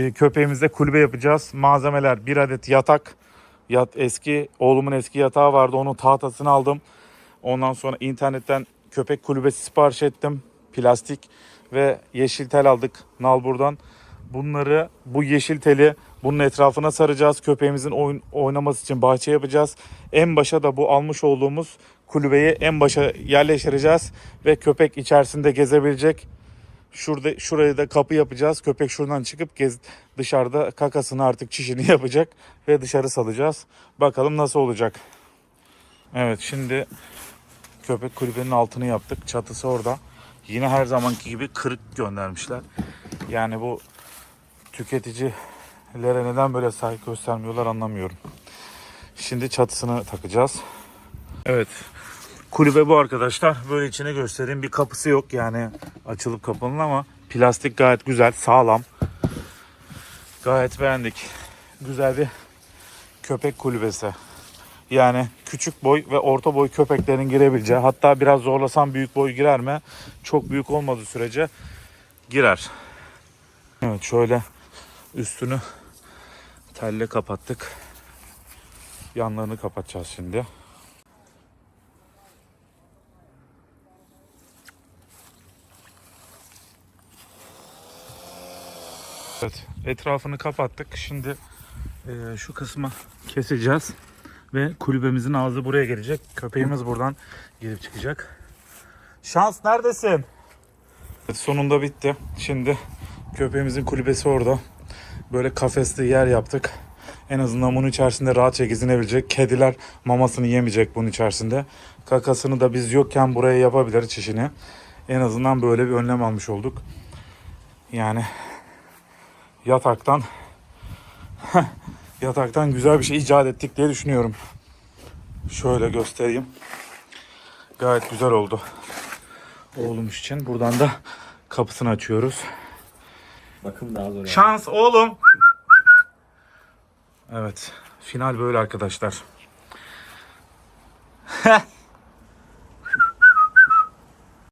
E, Köpeğimizde kulübe yapacağız. Malzemeler bir adet yatak. Yat eski oğlumun eski yatağı vardı. Onun tahtasını aldım. Ondan sonra internetten köpek kulübesi sipariş ettim. Plastik ve yeşil tel aldık nalburdan. Bunları bu yeşil teli bunun etrafına saracağız. Köpeğimizin oyun, oynaması için bahçe yapacağız. En başa da bu almış olduğumuz kulübeyi en başa yerleştireceğiz ve köpek içerisinde gezebilecek. Şurada şuraya da kapı yapacağız. Köpek şuradan çıkıp gez, dışarıda kakasını artık çişini yapacak ve dışarı salacağız. Bakalım nasıl olacak. Evet şimdi köpek kulübenin altını yaptık. Çatısı orada. Yine her zamanki gibi kırık göndermişler. Yani bu tüketicilere neden böyle saygı göstermiyorlar anlamıyorum. Şimdi çatısını takacağız. Evet. Kulübe bu arkadaşlar. Böyle içine göstereyim. Bir kapısı yok yani açılıp kapanın ama plastik gayet güzel, sağlam. Gayet beğendik. Güzel bir köpek kulübesi. Yani küçük boy ve orta boy köpeklerin girebileceği hatta biraz zorlasam büyük boy girer mi? Çok büyük olmadığı sürece girer. Evet şöyle üstünü telle kapattık. Yanlarını kapatacağız şimdi. Evet, etrafını kapattık. Şimdi e, şu kısmı keseceğiz ve kulübemizin ağzı buraya gelecek. Köpeğimiz buradan girip çıkacak. Şans neredesin? Evet, sonunda bitti. Şimdi köpeğimizin kulübesi orada. Böyle kafesli yer yaptık. En azından bunun içerisinde rahatça gezinebilecek. Kediler mamasını yemeyecek bunun içerisinde. Kakasını da biz yokken buraya yapabilir çişini. En azından böyle bir önlem almış olduk. Yani yataktan yataktan güzel bir şey icat ettik diye düşünüyorum. Şöyle göstereyim. Gayet güzel oldu. Oğlum için. Buradan da kapısını açıyoruz. Bakım daha zor. Şans oğlum. Evet. Final böyle arkadaşlar.